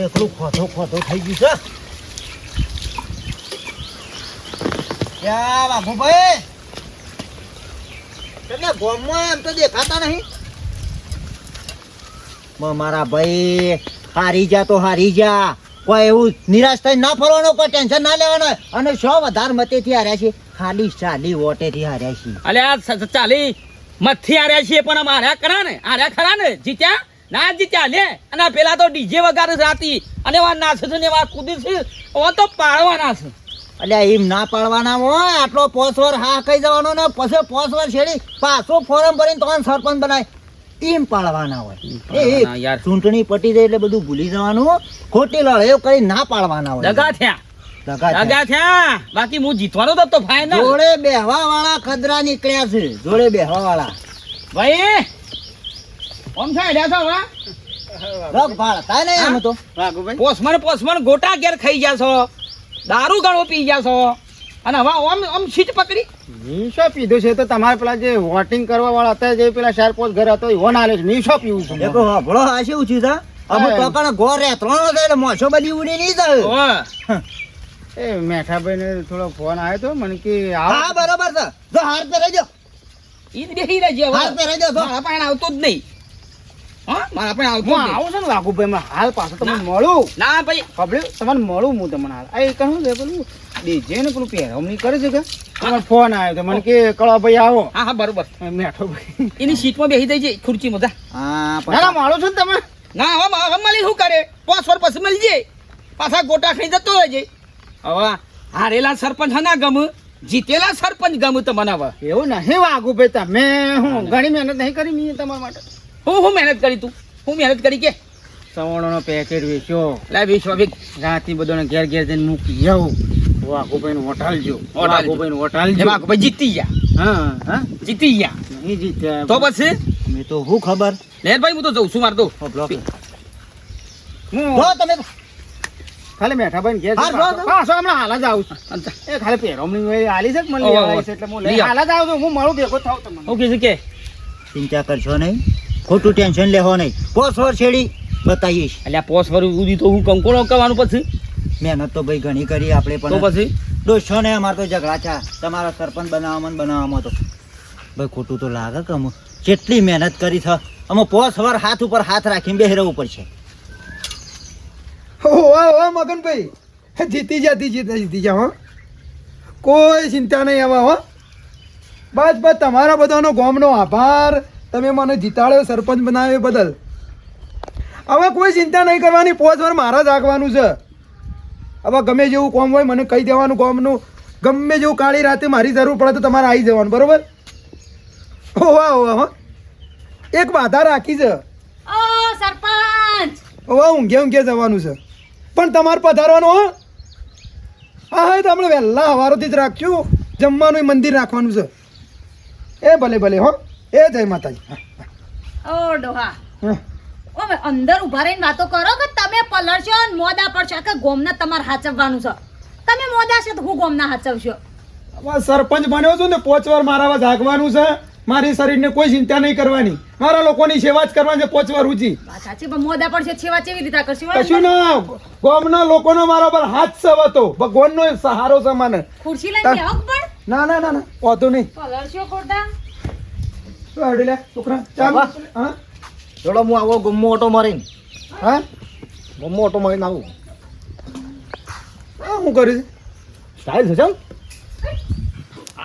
એમ તો હારી જા કોઈ એવું નિરાશ થઈ ના ફરવાનો, કોઈ ટેન્શન ના લેવાનું. અને શો વધારે મતેથી હાર્યા છે ખાલી ચાલી વોટેથી હાર્યા છે અલે આ ચાલી મથી હાર્યા છીએ, પણ આમ હાર્યા ખરા ને હાર્યા ખરા ને જીત્યા? ના જીત્યા લે અને પેલા તો ડીજે વગાડે રાતી. અને વા નાચે છે ને વા કૂદે છે ઓ તો પાડવાના છે. એટલે એમ ના પાડવાના હોય આટલો પોસ વર હા કહી જવાનો ને પછી પોસ વર છેડી પાછો ફોરમ ભરીને તો સરપંચ બનાય. એમ પાડવાના હોય. યાર. ચૂંટણી પટી જાય એટલે બધું ભૂલી જવાનું. ખોટી લડાઈઓ કરી ના પાડવાના હોય. દગા થયા. દગા થયા. બાકી હું જીતવાનો તો તો ફાઇનલ જોડે બેહવા વાળા ખદરા નીકળ્યા છે. જોડે બેહવા વાળા ભાઈ ઓમ થાય રહ્યા છો રોગ ભાળ થાય નહીં એમ તો. પોસમન પોસમન ગોટા ઘેર ખાઈ ગયા છો. દારૂ ગણો પી ગયા છો. અને હવે ઓમ ઓમ સીટ પકડી? નીશો પીધું છે તો તમારે પેલા જે વોટિંગ કરવા વાળા હતા જે પેલા શહેર પોસ ઘર હતો એવો ના લે છે. નીશો પીવું છું એક ભળો આ શું થયું છે? અમુક હા. ટોકાનો ગોર રેતવાનો ત્રણ એટલે મોસો બધી ઉડી નહીં જાય એ મેઠાભાઈ ને થોડો ફોન આવ્યો તો મને કે હા બરોબર છે. જો હાર તો રહેજો ઈ જ બેહી રહેજો. હાર તો રહેજો જો. મારા પાસે આવતો જ નહીં. હા? મારા આવતો હું આવું છું ને વાઘુભાઈ માં હાલ પાછો તમને મળું. ના ભાઈ. પબ્લિક તમને મળું હું તમને હાલ. આ એ કહું છે પેલું? ડીજે ને પેલું પહેરવણી કરે છે કે? તમારો ફોન આવ્યો તો મને કે કળાભાઈ આવો. હા હા બરોબર. મેઠો ભાઈ. એની સીટમાં બેસી જઈ ખુરચી જા. હા ના મળું ને તમે. ના હવે હવે મળી શું કરે? પાંચ વાર પછી મળી જાય. પાછા ગોટા ખાઈ જતો હોય છે. હવે હારેલા સરપંચ હા ના ગમ જીતેલા સરપંચ ગમ તમને હવે એવું નહીં વાઘુભાઈ તમે હું ઘણી મહેનત નહીં કરી મેં તમારા માટે. હું હું મહેનત કરી તું? હું મહેનત કરી કે? સવાણોનો પેકેટ વેચ્યો. લે વેચવા ભી રાતી બધાને ઘેર ઘેર જઈને મૂકી આવું વાઘુભાઈ નું હોટાલજો હોટાલજો. વાઘુભાઈ જીતી ગયા. હા હા. જીતી ગયા. નહીં જીત્યા. તો પછી? મેં તો હું ખબર? લેરભાઈ હું તો જઉં છું માર તો. હભળો. હું તમે ખાલી મેઠાભાઈ ઘેર પાછો. હમણાં હાલ જ આવું છું. એ ખાલી પહેરવણી હોય આલી છે મને એટલે હું. હાલ જ આવું છું હું મળું ભેગો થાવ તમને. હું કીધું કે ચિંતા કરશો નહીં. ખોટું ટેન્શન લેવો નહીં. પોસવર છેડી બતાવીશ. એટલે પોસવર ઉદી તો હું કંકોળો કરવાનું પછી? મહેનત તો ભાઈ ઘણી કરી આપણે તો પણ પછી? દોસ્તો ને અમારે તો ઝઘડા છે. તમારા સરપંચ બનાવવામાં બનાવવામાં તો. ભાઈ ખોટું તો લાગે કે અમે કેટલી મહેનત કરી છે અમે પોસવર હાથ ઉપર હાથ રાખીને બેહી રહેવું પડશે. વાહ મગનભાઈ. જીતી જા જીતે જીતી જા હો. કોઈ ચિંતા નહીં આવા હો. બસ બસ તમારા બધાનો ગોમનો આભાર. તમે મને જીતાડ્યો સરપંચ બનાવ્યો બદલ. હવે કોઈ ચિંતા નહીં કરવાની પોચ વાર મારા જ આગવાનું છે. હવે ગમે જેવું કોમ હોય મને કહી દેવાનું કોમનું. ગમે જેવું કાળી રાતે મારી જરૂર પડે તો તમારે આવી જવાનું બરોબર? વાહ વાહ હો. એક બાધા રાખી છે. ઓ સરપંચ! ઊંઘે ઊંઘે જવાનું છે. પણ તમારે પધારવાનું હો. હા હા તો આપણે વહેલા હવારોથી જ રાખશું જમવાનું મંદિર રાખવાનું છે. એ ભલે ભલે હો. એ જય માતાજી. ઓ ડોહા. અંદર ઊભા રહીને વાતો કરો કે તમે પલળશો અને મોદા પડશો કે ગોમના તમારે હાચવવાનું છે? તમે મોદા છો તો હું ગોમના હાચવશો? સરપંચ બન્યો છું ને પોચ વાર મારા જાગવાનું છે. મારી શરીરને કોઈ ચિંતા નહીં કરવાની. મારા લોકોની સેવા જ કરવાની છે પોચ વાર ઊંચી સાચી પણ મોદા પડશે સેવા કેવી રીતે કરશો? કશું ના. ગોમના લોકોનો મારા પર હાથ હતો ભગવાનનો સહારો છે. મને ખુરશી લઈને બેહો પણ? ના ના ના ના. વાંધો નહીં. પલળશો ખોટા? શું હાડી લે છોકરા? ચાલ. હા? ચલો હું આવો ગુમ્મો ઓટો મારીને. હા? ગુમ્મો ઓટો મારીને આવું. હા હું કરીશ સ્ટાઇલ છે ચમ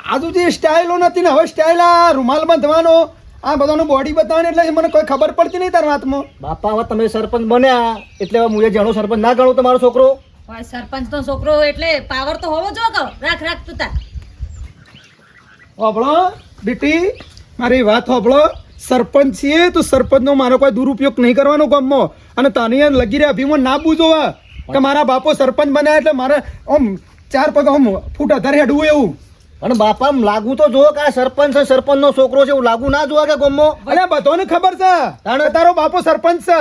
આ તો જે સ્ટાઇલો નથી ને હવે સ્ટાઇલ આ રૂમાલ બાંધવાનો આ બધાનું બોડી બતાવવાની એટલે મને કોઈ ખબર પડતી નહીં તારા હાથમાં બાપા હવે તમે સરપંચ બન્યા એટલે હવે હું એ જાણો સરપંચ ના ગણો તમારો છોકરો? હોય સરપંચ નો છોકરો એટલે પાવર તો હોવો જો રાખ રાખ તું તાર. હોભળો બેટી. મારી વાત સાંભળો. સરપંચ છીએ તો સરપંચનો મારો કોઈ દુરુપયોગ નહીં કરવાનો ગામમાં. અને તને લગી રહ્યા ભીમો ના બૂજો હવે કે મારા બાપો સરપંચ બન્યા એટલે મારે આમ ચાર પગ આમ ફૂટ અધારે હેડવું એવું. અને બાપા આમ લાગુ તો જો કે આ સરપંચ છે સરપંચ નો છોકરો છે એવું લાગુ ના જોવા કે ગમો અરે બધોને ખબર છે. કે તારો બાપો સરપંચ છે.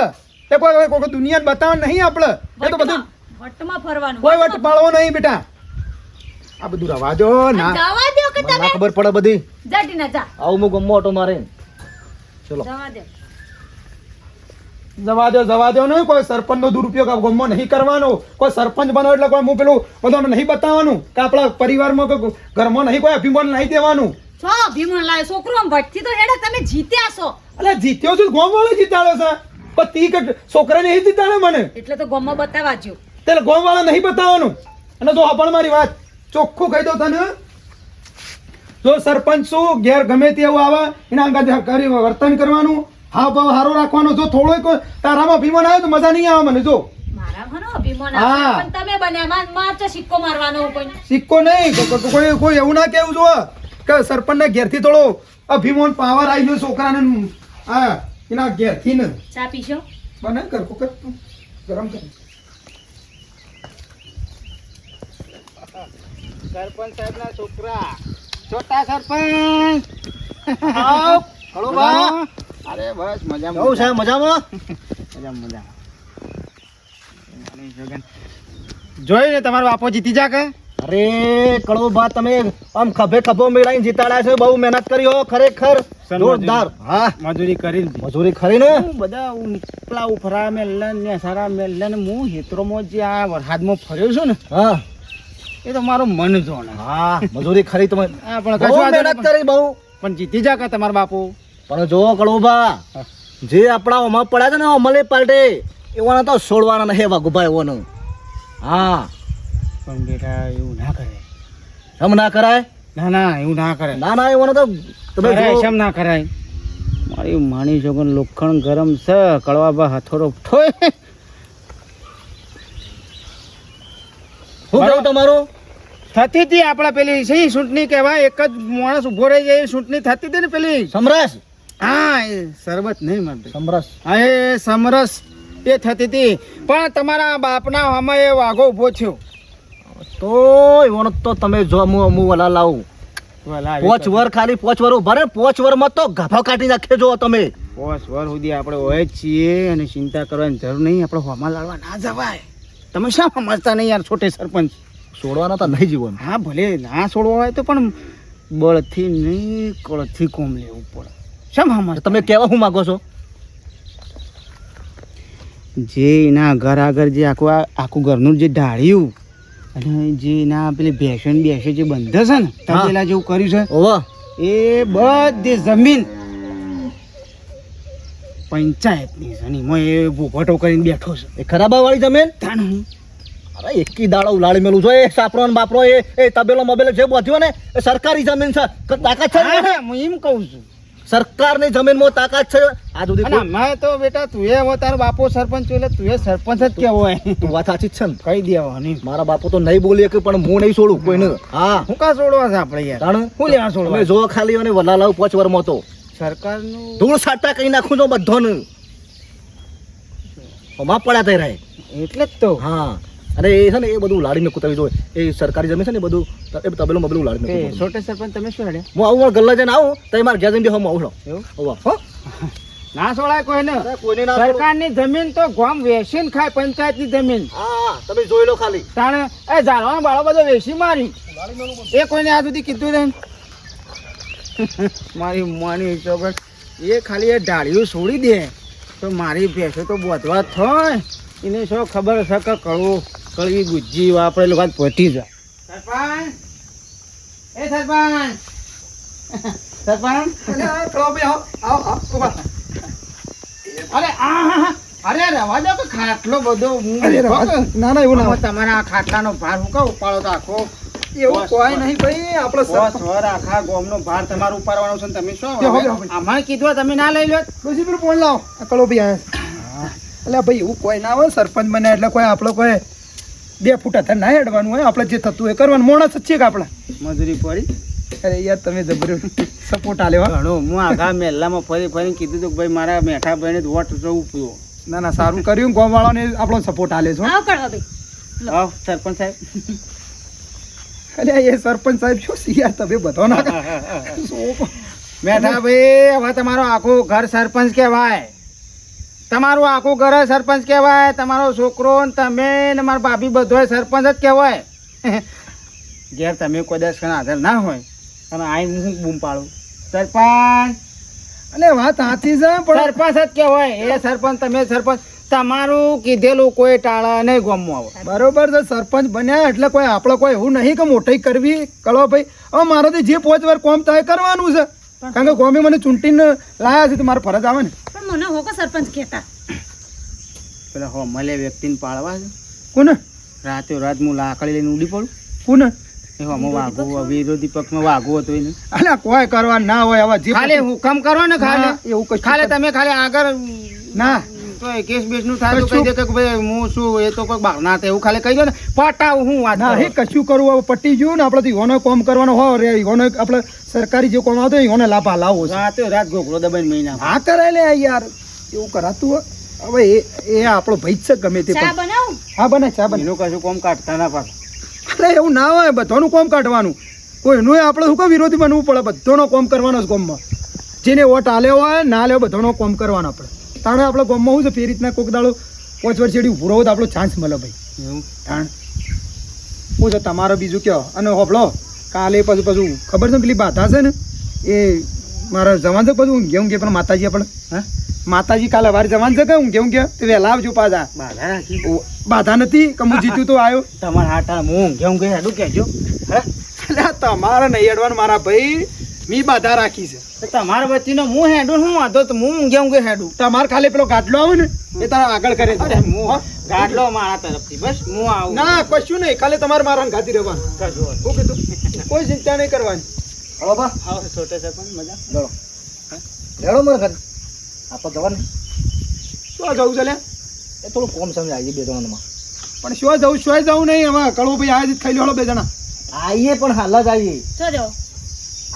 તે કોઈ કોઈ દુનિયાને બતાવવા નહીં આપણે. એ તો બધું વટમાં વટમાં ફરવાનું. કોઈ વટ પાળવો નહીં બેટા. આ બધું રવાજો ના. જવા દો કે તમે? ખબર પડે બધી. જાટી ના જા. આવું હું ગમો ઓટો મારે. ચલો. જવા દે. જવા દો જવા દો નહીં કોઈ સરપંચનો દુરુપયોગ આ ગામમાં નહીં કરવાનો. કોઈ સરપંચ બનો એટલે કોઈ હું પેલું બધાને નહીં બતાવવાનું. કે આપણા પરિવારમાં કે ઘરમાં નહીં કોઈ અભિમાન નહીં દેવાનું. છો અભિમાન લાવે છોકરો ભટકી તો હેડે તમે જીત્યા છો. એટલે જીત્યો છું ગોમ વાળો જીતાડ્યો છે. પણ તી કે છોકરાને એ જીતાડે મને. એટલે તો ગોમાં બતાવવા જો ત્યારે ગોમ વાળા નહીં બતાવવાનું. અને જો આપણ મારી વાત. ચોખ્ખું કહી દો તને. જો સરપંચ શું ઘેર ગમે તે એવું આવે એના કરી વર્તન કરવાનું હા ભાવ સારો રાખવાનો. જો થોડોક તારામાં અભિમાન આવે તો મજા નહીં આવે મને જો. સિક્કો મારવાનો સિક્કો નહીં કોઈ કોઈ એવું ના કેવું જો. કે સરપંચના ઘેરથી થોડો અભિમાન પાવર આવી ગયો છોકરાને હા એના ઘેરથી ને. ચા પીશો? બને કર ગરમ કર. સરપંચ સાહેબના છોકરા. છોટા સરપંચ. આવ, કળુભા. અરે બસ મજામાં. કેવું છે? મજામાં? મજામાં મજામાં. જોયું ને તમારો બાપો જીતી જા કે? અરે કળુભા તમે આમ ખભે ખભો મેળાઈને જીતાડ્યા છે બહુ મહેનત કરી હો ખરેખર. જોરદાર. હા. મજૂરી કરી મજૂરી ખરી ને? બધા નીકળા ઉફરા મેલન ને સારા મેલન હું હેતરોમાં જે આ વરસાદમાં ફર્યો છું ને હા. એ તો મારું મન જોણે હા મજૂરી ખરી તમે. પણ કશું મહેનત કરી બહુ. પણ- જીતી જા કે તમારા બાપુ. પણ જો કળુભા જે આપણા ઓમાં પડ્યા છે ને અમલે પાલટે એવાને તો છોડવાના નહીં વાઘુભાઈ એવાનું હા. પણ બેટા એવું ના કરે એમ ના કરાય? ના ના એવું ના કરે ના ના એવાને તો તમે કરાય, ના કરાય? મારી માણી જોગન લોખંડ ગરમ છે કળવા હથોડો ઠોય શું તમારું? થતી હતી આપણા પેલી સી ચૂંટણી કહેવાય? એક જ માણસ ઊભો રહી જાય ચૂંટણી થતી હતી ને પેલી? સમરસ. હા એ શરબત નહીં મળતી. સમરસ. હા એ સમરસ. એ થતી હતી પણ તમારા બાપના એ વાઘો ઊભો થયો. તો એવાનો તો તમે જો હું હું વલા લાવું. પોચ વર ખાલી પોચ વર ઊભા પોચ વરમાં તો ગાભા કાઢી નાખે જો તમે. પોચ વર સુધી આપણે હોય જ છીએ અને ચિંતા કરવાની જરૂર નહીં. આપણે હોમાં લાડવા ના જવાય. તમે શા સમજતા નહીં યાર છોટે સરપંચ? છોડવાના તો નહીં જીવન. હા ભલે ના છોડવા હોય તો પણ બળથી નહીં કળથી કોમ લેવું પડે. શેમ સમજ તમે કેવા હું માંગો છો? જે એના ઘર આગળ જે આખું આખું ઘરનું જે ઢાળ્યું અને જે એના પેલી ભેસણ બેસે જે બંધ છે ને. તબેલા જેવું કર્યું છે ઓવા. એ બધી જમીન પંચાયતની છે ને એમાં એ ભૂભટો કરીને બેઠો છે. એ ખરાબા વાળી જમીન? તાણ અરે એકી દાડો ઉલાળી મેલું છો. એ સાપરો ને બાપરો એ એ તબેલો મબેલો જે બધું ને એ સરકારી જમીન છે. તાકાત છે? હું એમ કહું છું. સરકારની જમીનમાં તાકાત છે? આ સુધી મેં તો બેટા તું એ તારો બાપો સરપંચ એટલે તું એ સરપંચ જ કેવો હોય. તું વાત સાચી છે ને? કહી દેવાની. મારા બાપો તો નહીં બોલી કે પણ હું નહીં છોડું કોઈને. હા. હું કા છોડવા છે આપણે યાર? તાણ? હું લેવા છોડવા? જો ખાલી અને વલા લાવ પોચ વરમાં તો. સરકારનું ધૂળ સાટા કઈ નાખું તો બધાને. ઓમાં પડ્યા થઈ રહે એટલે જ તો. હા. અને એ છે ને એ બધું લાડીને કુતાવી જોઈએ એ સરકારી જમીન છે ને બધું એ તબેલો મબેલું લાડીને છોટે સરપંચ તમે શું હેડ્યા હું આવું ગલ્લા જઈને આવું તો મારે જ્યાં જઈને હું આવું છું. હો. ના સોળાય કોઈને. સરકારની જમીન તો ગોમ વેચીને ખાય પંચાયતની જમીન. હા તમે જોઈ લો ખાલી. તાણે એ જાણવાનો બાળો બધો વેસી મારી. એ કોઈને આ સુધી કીધું ને મારી માની ચોગટ એ ખાલી એ ડાળીઓ છોડી દે. તો મારી ભેંસો તો બોધવા થાય. એને શું ખબર છે કે કળવું કળવી ગુજ્જી વાપરે લોકો પહોંચી જાય. સરપંચ! એ સરપંચ! સરપંચ! અરે આ પેલો ભાઈ આવો, આવો, આવો, ઊભા. અરે આ હા, હા. અરે રવા દો કે ખાટલો બધો હું અરે રવા- ના ના એવું ના તમારા ખાટલાનો ભાર હું કહું ઉપાડો તો આખો? એવું કોઈ નહીં ભાઈ આપણે બસ વર આખા ગામનો ભાર તમારો ઉપાડવાનો છે તમે શું. અમારે કીધું તમે ના લઈ લો પેલું ફોન લાવો. કળો ભાઈ એટલે ભાઈ એવું કોઈ ના હોય સરપંચ બને એટલે કોઈ આપણો કોઈ બે ફૂટા થાય ના હેડવાનું હોય આપણે જે થતું હોય કરવાનું. મોણસ જ છે કે આપણે? મજૂરી પડી અરે યાર તમે જબર સપોર્ટ આલેવા. ઘણો હું આખા મહેલામાં ફરી ફરી કીધું હતું કે ભાઈ મારા મેઠા ભાઈને વોટ જવું પીવો ના ના સારું કર્યું. ગોમ વાળાને આપણો સપોર્ટ આલે છો આવ કળવા ભાઈ. આવ સરપંચ સાહેબ. અરે એ સરપંચ સાહેબ શું છે યાર તમે બધો ના મેઠા ભાઈ હવે તમારો આખો ઘર સરપંચ કહેવાય. તમારું આખું ઘર સરપંચ કહેવાય તમારો છોકરો ને તમે ને મારા ભાભી બધો સરપંચ જ કહેવાય. ઘેર તમે કોઈ દસ ખાના હાજર ના હોય અને આઈ હું બૂમ પાડું. સરપંચ! અને વાત સાચી છે પણ સરપંચ જ કહેવાય એ સરપંચ તમે સરપંચ. તમારું કીધેલું કોઈ ટાળા નહીં ગમવું આવે બરોબર છે સરપંચ બન્યા એટલે કોઈ આપણે કોઈ એવું નહીં કે મોટી કરવી. કળો ભાઈ હવે મારાથી જે પોચ વાર કોમ થાય કરવાનું છે. કારણ કે કોમે મને ચૂંટીને લાયા છે તો મારે ફરજ આવે ને. મને હોકો સરપંચ કહેતા. પેલા હો મળે વ્યક્તિને પાળવા છે. કોને? રાતે રાત હું લાકડી લઈને ઉડી પડું. કોને? એ હમો વાઘું વિરોધી પક્ષમાં વાઘું હતું એને. અલ્યા કોઈ કરવા ના હોય હવે જે ખાલી હુકમ કરો ને ખાલી. એવું કશું ખાલી તમે ખાલી આગળ ના. તો એ કેસ બેસનું થાય તો કહી દે કે ભાઈ હું શું એ તો કોઈ બાર ના એવું ખાલી કહી દો ને. પટાવ હું વાત ના હે કશું કરવું હવે પટી ગયું ને આપણે ઈહોનો કોમ કરવાનો હોય રે આપણે સરકારી જે કોણ આવતો હોય લાભા લાવો લાવવો છે રાતે રાત ગોખલો દબાઈ મહિના હા કરે લે યાર. એવું કરાતું હોય. હવે એ એ આપણો ભાઈ છે ગમે તે ચા બનાવ? હા બને ચા બને એનું કશું કોમ કાઢતા ના પાછું અરે એવું ના હોય બધાનું કોમ કાઢવાનું. કોઈનું આપણે શું કહો વિરોધી બનવું પડે બધાનો કોમ કરવાનો જ કોમમાં જેને વોટ આલ્યો હોય ના આલ્યો બધાનો કોમ કરવાનો આપણે. તાણે આપણે કોમમાં શું છે ફેર રીતના કોક દાડો પાંચ વર્ષ જેડી ઉભરો તો આપણો ચાન્સ મળે ભાઈ. એવું? તાણ. હું છે તમારો બીજું કયો? અને હોભળો. કાલે પાછું પાછું ખબર છે પેલી બાધા છે ને? એ મારા જવાન છે હું ઊંઘે ઊંઘે પણ માતાજી આપણે હા? માતાજી કાલે વારે જવાન છે કે ઊંઘે ઊંઘે તે વહેલા આવજો પાછા. બાધા રાખી બાધા નથી કે હું જીત્યું તો આવ્યો તમારા હાટા હું કેવું કે હેડું કહેજો હે? તમારે નહીં અડવાનું મારા ભાઈ મી બાધા રાખી છે. તમારા વચ્ચેનો હું હેડું હું વાંધો? તો હું ઊંઘે ઊંઘે હેડું? તમારે ખાલી પેલો ગાટલો આવે ને એ તારા આગળ કરે છે. અરે હું? ગાડલો મારા તરફથી બસ હું આવું. ના કશું નહીં ખાલી તમારે મારા ગાતી રહેવાનું. કશું શું કીધું? કોઈ ચિંતા નહીં કરવાની. હલો બા. નહીં. છોટે સરપંચ મજા. લેડો લેડો મારે ઘર. આપણે જવાનું શું જવું છે લે? એ થોડું કોમ સમજાય બે જણામાં પણ શું જવું શું જવું નહીં? હવે કળવો ભાઈ આજે ખાઈ લો બે જણા. આવીએ પણ હાલ જ આવીએ જો જો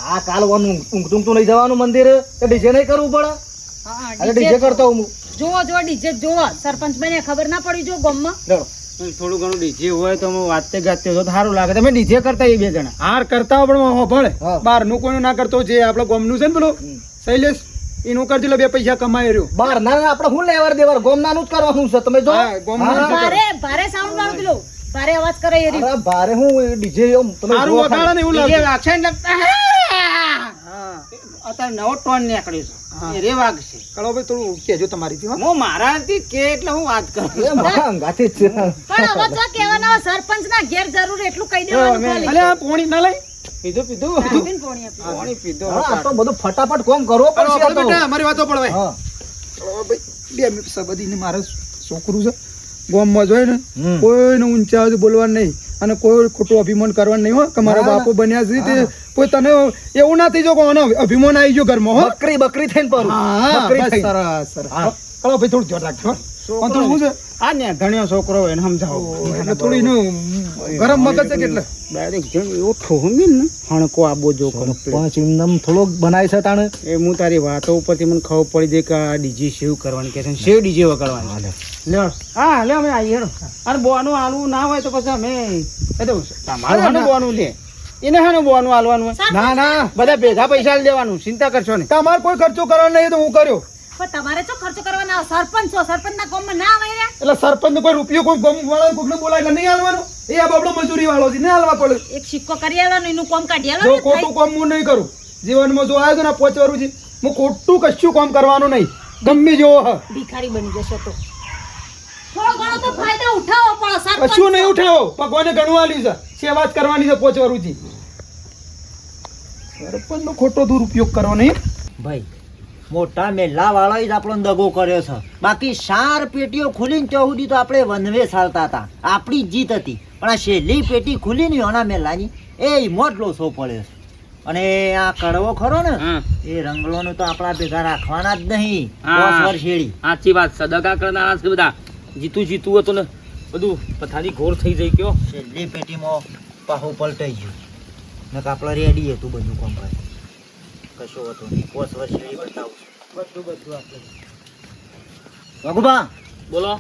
આ કાલ ઊંઘતું તો નહીં જવાનું મંદિર. તો ડીજે નહીં કરવું પડે. હા અરે ડીજે કરતો હું. જોવો જો ડીજે જોવો સરપંચ બને ખબર ના પડી જો ગમમાં. લેડો થોડું ઘણું ડીજે હોય તો હું વાતે ગાતે તો સારું લાગે. તમે ડીજે કરતા એ બે જણા. હાર કરતા પણ હો ભળે બારનું કોઈ ના કરતો જે આપણો ગોમનું છે ને પેલું શૈલેષ એનું કરજો બે પૈસા કમાય રહ્યો. બાર ના ના આપણે શું લેવાર દેવાર ગોમના નું જ કરવાનું છે તમે જો. હા, હા. ભારે ભારે સાઉન્ડ વાળું પેલું. ભારે અવાજ કરે એ રીતે ભારે હું ડીજે એમ તમે સારું જુઓ ને એવું લાગે લગતા. હા. અત્યારે નવો ટોન નીકળ્યો છે. એ રે વાગશે કળવો ભાઈ થોડું કહેજો તમારી થી હું મારાથી કે એટલે હું વાત કરું ખાલી. એ મારા અંગાથી જ પણ અવાજ તો કહેવાના સરપંચ ના ઘેર જરૂર એટલું કહી દેવાનું અલે પોણી ના લઈ. પીધું પીધું. પોણી આપી. પાણી પીધું. હા, આ તો બધું ફટાફટ કોમ કરવો પડશે. બેટા અમારી વાતો પડવાય હા. કળવો ભાઈ બે મિનિટ સબદીને મારે છોકરું છે. ગોમમાં જોઈ ને. કોઈને ઊંચા બોલવાનું નહીં. અને કોઈ ખોટું અભિમાન કરવાનું નહીં હો. કે મારા. બાપુ બન્યા છે તે કોઈ તને એવું ના થઈ જો કોનો અભિમાન આવી ગયો ઘરમાં હો. બકરી બકરી થઈને પરું બકરી થઈ સરસ સરસ. કળો ભાઈ થોડું ધ્યાન રાખજો હો. પણ છે? આ ને ધણિયો છોકરો હોય એને સમજાવો. એટલે થોડું ગરમ મગજ છે કેટલે ડાયરેક્ટ જેમ એવો ઠોહમીન ને. હણકો આબો જો complete. પાંચ થોડોક બનાય છે તાણે. એ હું તારી વાતો ઉપરથી મને ખબર પડી જાય કે આ ડીજે સેવ કરવાની કે છે શેવ ડીજે વગાડવાની લે. હા લે અમે આવીએ હેડો. અને બોનું આલવું ના હોય તો પછી અમે એ તો તમારું હાનું બોનું લે એને હાનું બોનું આલવાનું? ના ના. બધા ભેગા પૈસા લઈ દેવાનું ચિંતા કરશો ને તમારે કોઈ ખર્ચો કરવાનો નહીં તો હું કર્યો. પણ તમારે શું ખર્ચો કરવાનો? આવે? સરપંચ છો સરપંચ ના કોમ ના આવે રે એટલે સરપંચ કોઈ રૂપિયો કોઈ ગમ વાળા કોઈને બોલાય એટલે નહીં હાલવાનું? એ આ બાબડો મજૂરી વાળો છે ને હાલવા પડે. એક સિક્કો કરી આલવાનો એનું કોમ કાઢી જો ખોટું કોમ હું નહીં કરું. જીવનમાં જો આવ્યો ને પોચવાનું છે. હું ખોટું કશું કોમ કરવાનું નહીં. ગમે જેવો હ. ભિખારી બની જશો તો. થોડો ઘણો તો ફાયદો ઉઠાવો પણ સરપંચ કશું નહીં ઉઠાવો. ભગવાને ઘણું છે. સેવા જ કરવાની છે પહોંચવાનું છે. સરપંચનો ખોટો દુરુપયોગ કરો નહીં. ભાઈ મોટા મેલા વાળા જ આપણો દગો કર્યો છે. બાકી ચાર પેટીઓ ખુલીને ત્યાં તો આપણે વનવે ચાલતા હતા. આપણી જીત હતી. પણ આ છેલ્લી પેટી ખુલી ની ઓના મેલાની એ મોટલો સો પડ્યો છે. અને આ કડવો ખરો ને એ રંગલોનું તો આપણા ભેગા રાખવાના જ નહીં. સાચી વાત સદગા કરનારા છે બધા. જીતું જીતું હતું ને બધું પથારી ઘોર થઈ જઈ ગયો છેલ્લી પેટીમાં પાહુ પલટાઈ ગયું. નકા આપણે રેડી હતું બધું કોમ કશું હતું કોસ વર્ષે બતાવું બધું બધું આપણે. રઘુભા બોલો.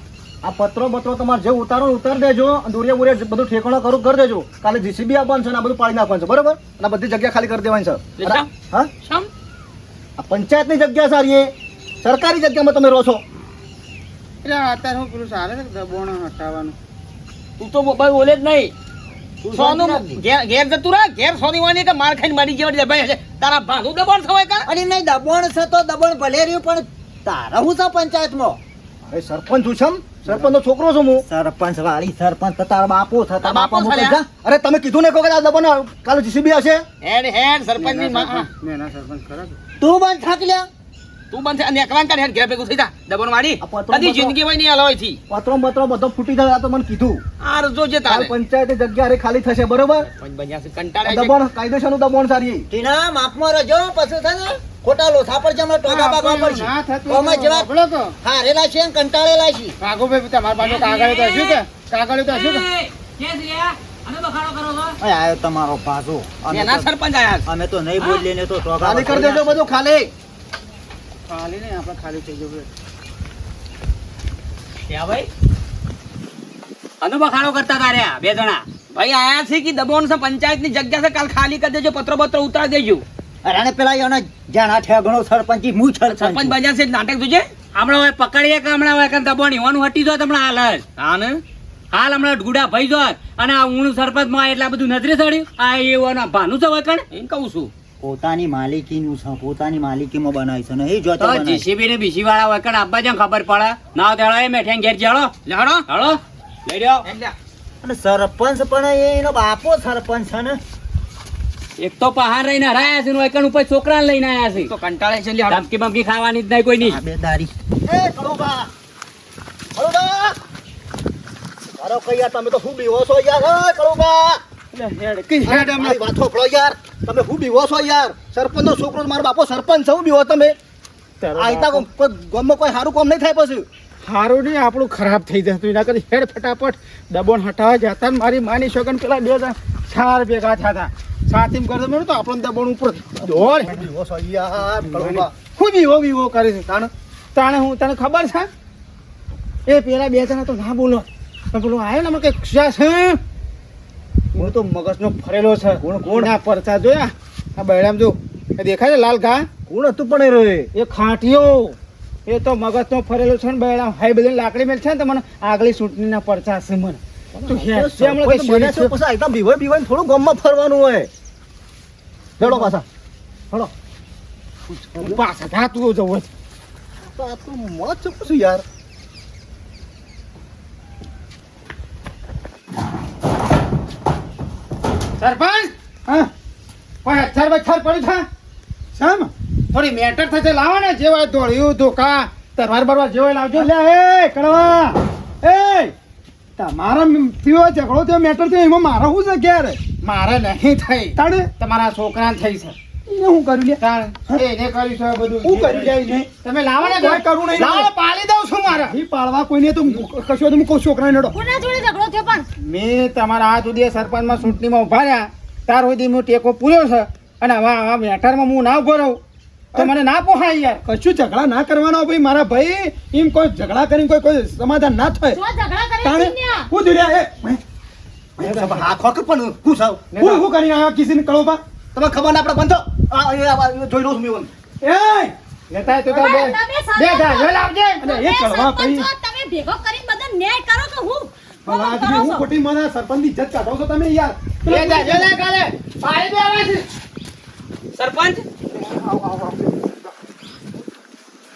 આ પત્રો બત્રો તમારે જે ઉતારો ઉતાર દેજો દોરિયા બોરિયા બધું ઠેકાણો કરું કરી દેજો. કાલે જીસીબી આપવાનું છે ને આ બધું પાડી નાખવાનું છે બરોબર? અને બધી જગ્યા ખાલી કરી દેવાની છે. હા? આ પંચાયતની જગ્યા સારી એ. સરકારી જગ્યામાં તમે રહો છો. એટલે અત્યારે હું પેલું સારું છે દબોણ હટાવવાનું? તું તો મોબાઈલ બોલે જ નહીં. સોનું ઘેર ઘેર જતું રહે ઘેર સોની વાની કે માર ખાઈને મરી જેવા ભાઈ હશે તારા ભાગું દબાણ થવાય કા? અરે નહીં દબણ છે તો દબણ ભલે રહ્યું પણ તારા હું છે પંચાયતમાં? અરે સરપંચ છું છમ. સરપંચ નો છોકરો છું હું. સરપંચ વાળી સરપંચ તો બાપો છે બાપો બાપા છે મોકલ જા. અરે તમે કીધું ને કહો કે આ દબાણ કાલે જીસીબી હશે? હેડ હેડ સરપંચની માં મેના સરપંચ. ખરા તું બંધ થાક લ્યા. તું બનશે અને એકલા કર ઘેર ભેગું થઈ જા. દબણ વાળી બત્રો- જિંદગી હોય નહીં હલવાયથી. પત્રો બત્રો બધો ફૂટી જાય તો મને કીધું. આરજો જે તારે. પંચાયતે જગ્યા ખાલી થશે બરોબર? પણ કંટાળે દબણ કાયદેસરનું દબણ સારી. ટીના માપમાં રહેજો પછી છે ને ખોટા લોથા પર જમણે ટોકા પાકવા પડશે. કોમાં જેવા હારેલા છે કંટાળેલા છે ભાગોભાઈ તમારા પાસે કાગળ તો હશે કે? કાગળ તો હશે કે? આયો તમારો પાછો. અમે તો- સરપંચ આયા અમે તો નહીં બોલીએ તો ખાલી કરી દેજો બધું ખાલી. ખાલી નહીં આપણે ખાલી થઈ જવું ક્યાં ભાઈ? આનો બખાડો કરતા તારે બે જણા. ભાઈ આયા છે કે દબાણ છે પંચાયતની જગ્યા છે કાલ ખાલી કરી દેજો પત્રો પત્રો ઉતારી દેજો. અરે પેલા એના જાણા ઠેગણો સરપંચ ઈ હું સરપંચ. સરપંચ છું. છે નાટક જોજે. હમણાં હવે પકડીએ કે હમણાં હવે કાંઈ દબાણ ઈવાનું હટી જોત હમણાં હાલ જ હા ને? હાલ હમણાં ગુડા ભાઈ જોત. અને આ ઊણ સરપંચમાં એટલા બધું નજરે ચડ્યું. આ એવું ભાનું છે વકણ એમ કહું છું. પોતાની માલિકીનું છે પોતાની માલિકીમાં બનાવી છે નહીં જો તો જીસીબી ને બીસી વાળા વકણ આપવા જેમ ખબર પડે. ના તેડો એ મેઠિયા ઘેર જાળો લેહાડો હાલો લઈ રહ્યો અને સરપંચ પણ એનો બાપો સરપંચ છે ને. એક તો પહાડ રહીને હરાયા છે ને ઉપર છોકરા લઈને આયા છે. તો કંટાળે છે ધમકી બમકી ખાવાની જ નહીં કોઈ ની આ બે દારી. એ કળુબા કળુબા મારો કૈયા તમે તો શું બીવો છો યાર? એ યાર. તમે શું બીવો છો યાર? સરપંચ નો છોકરો મારો બાપો સરપંચ છે બીવો તમે? આયતા ગામમાં કોઈ સારું કામ નહીં થાય પછી? સારું નહીં આપણું ખરાબ થઈ જતું એના કરી હેડ ફટાફટ. દબોણ હટાવવા જતા ને મારી માની શકન પેલા બે જણ ચાર ભેગા થયા હતા. કરતો મેં તો આપણને દબોણ ઉપર દોડ. બીવો હું વિવો વિવો કરે છે? તાણે? તાણે હું તને ખબર છે? એ પેલા બે જણા તો ના બોલો. પણ પેલો આવ્યો ને મને કઈ છે? હું તો મગજનો ફરેલો છે. ગુણ કોણ? આ પરચા જોયા આ બૈરામ જો. દેખાય છે લાલ ઘા? કોણ હતું પણ એ રહ્યો એ? ખાંટિયો એ તો મગજનો ફરેલો છે ને બૈરામ. હાઈ બધી લાકડી મેલ છે ને તમને મને આગલી ચૂંટણીના પરચા છે મને. થોડું ગામમાં ફરવાનું હોય. ચલો પાછા. જા તું જવું તો આ તો મોત છે યાર? સરપંચ? હા? પણ અચ્છર બચ્છર પડી થા સમ થોડી મેટર થશે લાવો ને જેવા દોડ્યું ધોકા તરવાર બરવાર જેવો લાવજો. લે એ કડવા. એ તમારા થયો ઝઘડો થયો મેટર થયો એમાં મારા શું છે ક્યારે મારે નહીં થઈ. તને તમારા છોકરા થઈ છે. હું કર્યું લે. એને કર્યું છે બધું. હું કર્યું જાય તમે લાવો ને કોઈ કરું નહીં લાવો દઉં છું મારા. ઈ પાડવા કોઈને તો કશો તો હું છોકરા નડો કોના જોડે ઝઘડો થયો પણ? મેં તમારા આ સુધી સરપંચમાં ચૂંટણીમાં ઊભા રહ્યા. ત્યાર સુધી હું ટેકો પૂર્યો છે. અને હવે આવા મેટરમાં હું ના ઊભો રહું. તો મને ના પોહાય યાર. કશું ઝઘડા ના કરવાનો ભાઈ મારા ભાઈ. એમ કોઈ ઝઘડા કરીને કોઈ કોઈ સમાધાન ના થાય. કરે. હું એ હા પણ હું સાવ હું હું કરીને આવ્યો કિસીને કળો પા તમે ખબર ના પડે બંધો. જોઈ લઉં છું મેં એ લેતા તો બે. તમે બે સરપંચ જા લાવજે અને એ કળવા સરપંચ તમે ભેગો કરીને બધા ન્યાય કરો કે હું? હવે આજ કરો હું ખોટી મને સરપંચની ઇજ્જત કાઢો છો તમે યાર. બે જા જો લે કાલે પાડી દે આવાજ સરપંચ?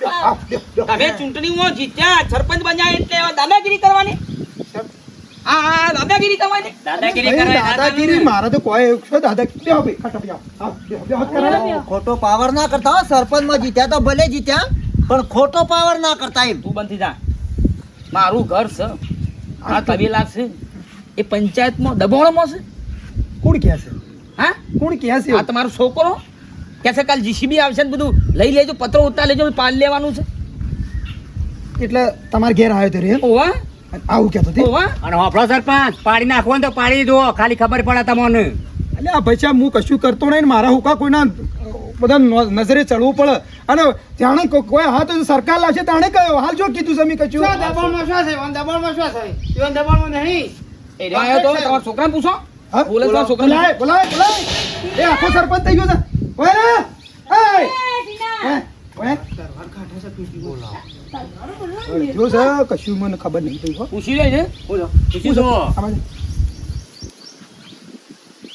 આવ દે દે તમે ચૂંટણીમાં જીત્યા સરપંચ બન્યા એટલે દાદાગીરી કરવાની. દાદાગીરી કરવાની? દાદાગીરી કરે દાદાગીરી મારા તો કોઈ શું દાદાગીરી બેહો ભાઈ ખટો આવ પાવર ના કરતા સરપંચમાં જીત્યા તો ભલે જીત્યા પણ ખોટો પાવર ના કરતા એમ. તું બંધ જા. મારું ઘર છે આ તબેલા છે એ પંચાયતમાં દબોણમાં છે. કોણ કહે છે? હા? કોણ કહે છે? આ તમારો છોકરો? કે છે કાલ જીસીબી આવશે ને બધું લઈ લેજો પત્રો ઉતાર લેજો પાલ લેવાનું છે. એટલે તમારે ઘેર આવ્યો તો રે ઓવા આવું કેતો હતી અને હોફળો સરપંચ પાડી નાખવો તો પાડી દો ખાલી ખબર પડે તમને. એટલે આ ભાઈ સાહેબ હું કશું કરતો નહીં ને મારા હુકા કોઈના બધા ન- નજરે ચડવું પડે. અને જાણે કોઈ હા તો સરકાર લાવશે તાણે કયો? હાલ જો કીધું સમી કચ્યું દબાણમાં શું છે? દબાણમાં શું છે? ઈવન દબાણમાં નહીં. એ રહ્યો તો તમારા છોકરાને પૂછો. હા? બોલે છોકરાને. બોલાય બોલાય બોલાય. એ આખો સરપંચ થઈ ગયો છે. ઓય રે. જો છે કશું મને ખબર નહીં પૂછી લે છે? પૂછું છું આમાં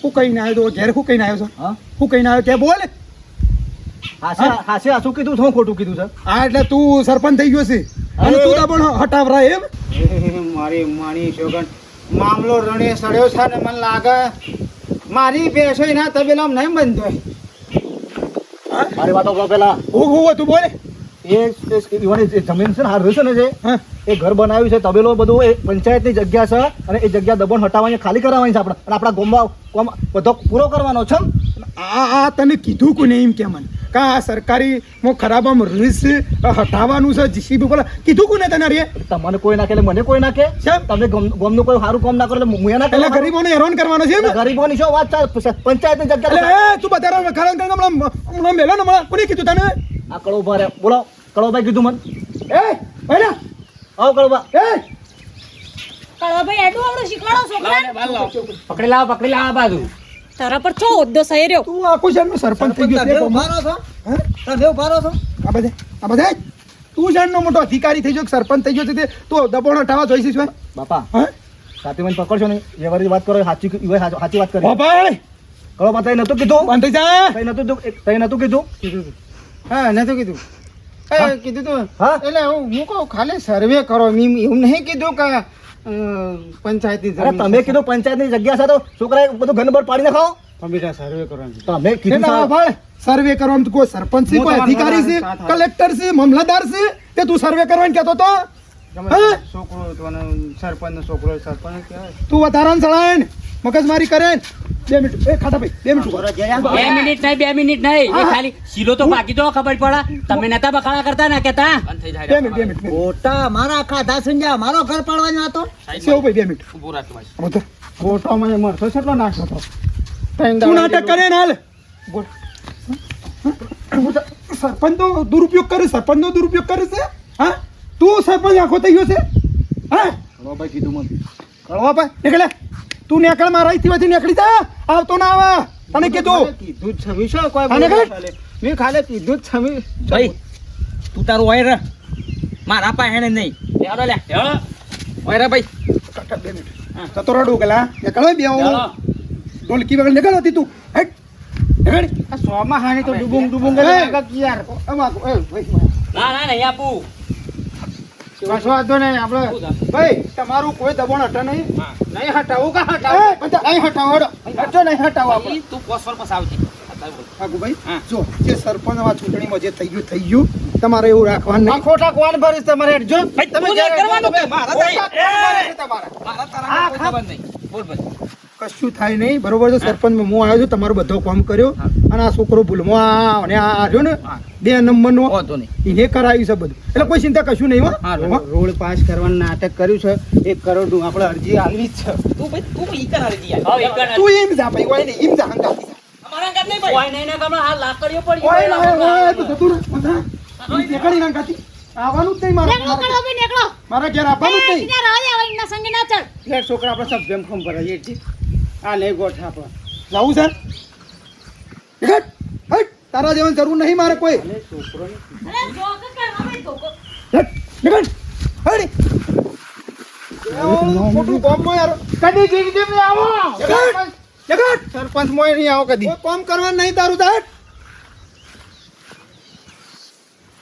હું કહીને આવ્યો તો ઘેર હું કહીને આવ્યો છો. હા? હું કહીને આવ્યો ત્યાં બોલ. હાસે હાસે હાસું કીધું? શું ખોટું કીધું છે? હા એટલે તું સરપંચ થઈ ગયો છે. અને તું તો પણ હટાવરા એમ. મારી માણી છોકન મામલો રણે સડ્યો છે ને મને લાગે મારી ભેંસો એના તબેલામાં નહીં હોય. મારી વાતો પેલા. હું હું તું બોલે. એ જમીન છે ને હાર છે ને જે એ ઘર બનાવ્યું છે તબેલો બધું એ પંચાયતની જગ્યા છે અને એ જગ્યા દબણ હટાવવાની ખાલી કરાવવાની છે આપણે. અને આપણા ગોમવા બધો પૂરો કરવાનો છે આ આ તને કીધું કોને એમ કે મને? કા આ સરકારી મો આમ રીસ હટાવવાનું છે જીસીબી બોલા કીધું કોને તને રે તમને કોઈ નાખે મને કોઈ નાખે છે તમે ગમ- ગામનું કોઈ સારું કામ ના કરો એટલે મુયા ના એટલે ને ગરીબોને હેરાન કરવાનો છે ગરીબોની શું વાત ચાલે? પંચાયતની જગ્યા એ તું બધા કરીને હમણાં મેલો ને હમણાં. કોને કીધું તને? આકડો ઊભા બોલો. કળોભાઈ કીધું મને. એ ભાઈ આવો કળોબા એ. કળવાભાઈ એટલું આવડું શીખવાડો છોકરા પકડી લાવો પકડી લાવો બાજુ. તારા પર ચો હોદ્દો સહી રહ્યો તું આખું શહેરનો સરપંચ થઈ ગયો છે ગામમાં. હે? આ બધે આ બધે? તું શહેરનો મોટો અધિકારી થઈ ગયો સરપંચ થઈ ગયો છે તે? તું દબોણ હટાવવા જોઈશી શું બાપા હે? સાથે મને પકડશો ને વારી વાત કરો એ સાચી સાચી વાત કરી. ભાઈ કળો તઈ નતું કીધું. બંધ થઈ જા! તઈ નતું કીધું- તઈ નતું કીધું. હા નતું કીધું? એ કીધું તું? એટલે હું હું કહું ખાલી સર્વે કરો એમ એવું નહીં કીધું કે પંચાયતની જમીન તમે. કીધું પંચાયતની જગ્યા છે તો છોકરાએ બધું ઘર બાર પાડી નાખો બેટા સર્વે કરવાનું. તમે કીધું સર્વે કરવામાં કોઈ સરપંચ છે કોઈ અધિકારી છે કલેક્ટર છે મામલતદાર છે તે તું સર્વે કરવાનું કહેતો તો ગમે હા? તે છોકરો હતો છોકરો સરપંચ તું વધારાને ચડાય ને મગજમારી કરે ને. બે મિનિટ. એ ખાટા ભાઈ બે મિનિટ બે મિનિટ નહીં બે મિનિટ નહીં. એ ખાલી શીલો તો બાકી તો ખબર પડે. તમે નતા બખાડા કરતા ને કેતા? બે મિનિટ બે મિનિટ બે મારા ખાધા સંજા મારો ઘર પાડવાનો હતો. સેવ ભાઈ બે મિનિટ. ઊભો રાખ ભાઈ આમ તો. ફોટોમાં કેટલો નાખો તો તું નાટક કરે ને હાલ. સરપંચ તો દુરુપયોગ કરે સરપંચ નો દુરુપયોગ કરે છે? હા? તું સરપંચ આખો થઈ ગયો છે? હા? ભાઈ કીધું મને. કળવા ભાઈ નીકળે. તું નીકળ મારા અહીંથી નીકળી જા. આવતો ના આવે. તને કીધું કીધું જ છવી શું કોઈ. મેં ખાલે કીધું જ છવી ભાઈ તું તારું હોય રે મારા પાસે હેણે નહીં. લેવાનો લે હોય રે ભાઈ. કાકા, બે મિનિટ. જતો રડું ગલા નીકળ બે ઢોલકી વગર નીકળ હતી તું. હેટ નીકળ આ સોમાં હાણી તો ડુબુંગ ડુબુંગ યાર ના ના નહીં આપું. કશો વાંધો નહીં આપણે ભાઈ તમારું કોઈ દબાણ હટે નહીં. નહીં હટાવું કા એ, બધા નહીં હટાવો હટો નહીં હટાવો આપણે. તું પોસ્ટ પર પાછા આવજે આગુભાઈ જો જે સરપંચ આ ચૂંટણીમાં જે થઈ ગયું થઈ ગયું. તમારે એવું રાખવાનું આ નહીં ખોટા કોણ ભરીશ તમારે? હેડજો ભાઈ, તમે તું કરવાનું કે મારા ખોટા થાય. કોણ ભરીશ તમારે? મારા તારા કોઈ નહીં. બોલ ભાઈ. કશું થાય નહીં. બરોબર છે સરપંચ હું આવ્યો છું તમારો બધો કામ કર્યો. અને આ છોકરો ભૂલમાં આ અને આ આવ્યો ને. બે નંબરનો. હતો નહીં. એને કરાવ્યું છે બધું. એટલે કોઈ ચિંતા કશું નહીં હો. રોડ પાસ કરવાનું નાટક કર્યું છે. એક કરોડનું આપણે અરજી આવી જ છે. તું ભાઈ તું ઈ કર અરજી તું એમ જા ભાઈ હોય ને એમ જા હંગા અમારા ઘર નહીં ભાઈ. કોઈ નહીં ને આ લાકડીઓ પડી હોય ના હોય, હોય તો જતું રહે. નીકળી ના. આવવાનું જ નહીં મારા નીકળો ભાઈ નીકળો. મારા ઘેર આવવાનું જ નહીં. ત્યાં રહી દે, હવે એમના સંગે ના ચડ ઘેર છોકરા આપણે સબ જેમ ખમ ભરાઈએ છીએ આ નહીં ગોઠા આપણે લાવું સર નીકળ. તારા જેવાની જરૂર નહીં મારે કોઈ. સરપંચ મોય નહીં આવો કદી. કોઈ કામ નહીં તારું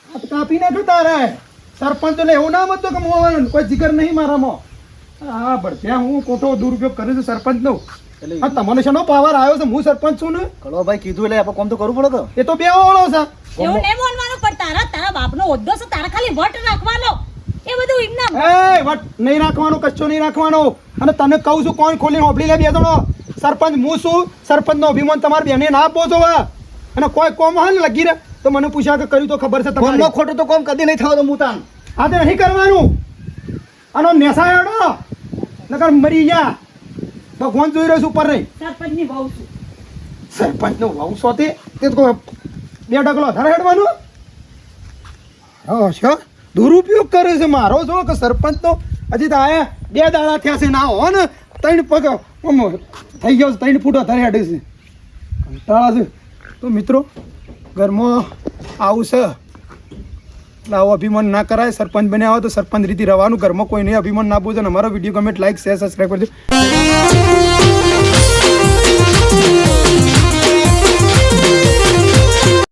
હાથ કાપી નાખ્યું તારે. સરપંચ એટલે એવું ના હતું કે મોવાનું કોઈ જીગર નહીં મારામાં. હા ત્યાં હું ખોટો દુરુપયોગ કરું છું સરપંચ નો. હા તમને શેનો પાવર આવ્યો છે? હું સરપંચ છું ને? કીધું એટલે આપણે કોમ તો કરવું પડે તો. એ તો બે ઓળો છે. એવું નહીં બોલવાનું પણ તારા તારા બાપનો હોદ્દો છે તારા ખાલી વટ રાખવાનો. એ બધું એમના એ વટ નહીં રાખવાનો કચ્છો નહીં રાખવાનો. અને તને કહું છું કોણ ખોલીને હોબળી લે બે જણો? સરપંચ હું છું. સરપંચનો અભિમાન તમારે બેને ના આપો છો અને કોઈ કોમ હોય ને લગી રહે તો મને પૂછ્યા કે કર્યું તો ખબર છે તમારે. ખોટું તો કોમ કદી નહીં થવાનું મુતાન આ તો નહીં કરવાનું. આનો નેસાયડો નકર મરી ગયા ભગવાન જોઈ રહ્યો છું ઉપર નહીં સરપંચની વહુ છું. સરપંચ નો વહુ સોતે તે? તો બે ડગલો વધારે હેડવાનું? હા. છો દુરુપયોગ કરે છે મારો જો કે સરપંચ તો હજી તો આયા બે દાડા થયા છે ના હો ને ત્રણ પગ થઈ ગયો છે ત્રણ ફૂટ વધારે હેડે છે. કંટાળા છે. તો મિત્રો ઘરમાં આવું છે. એટલે આવો અભિમાન ના કરાય, સરપંચ બન્યા હોય તો સરપંચ રીતે રહેવાનું, ઘરમાં કોઈ નહીં. અભિમાન ના બોલજો અમારો વીડિયો ગમે લાઈક શેર સબસ્ક્રાઈબ કરજો.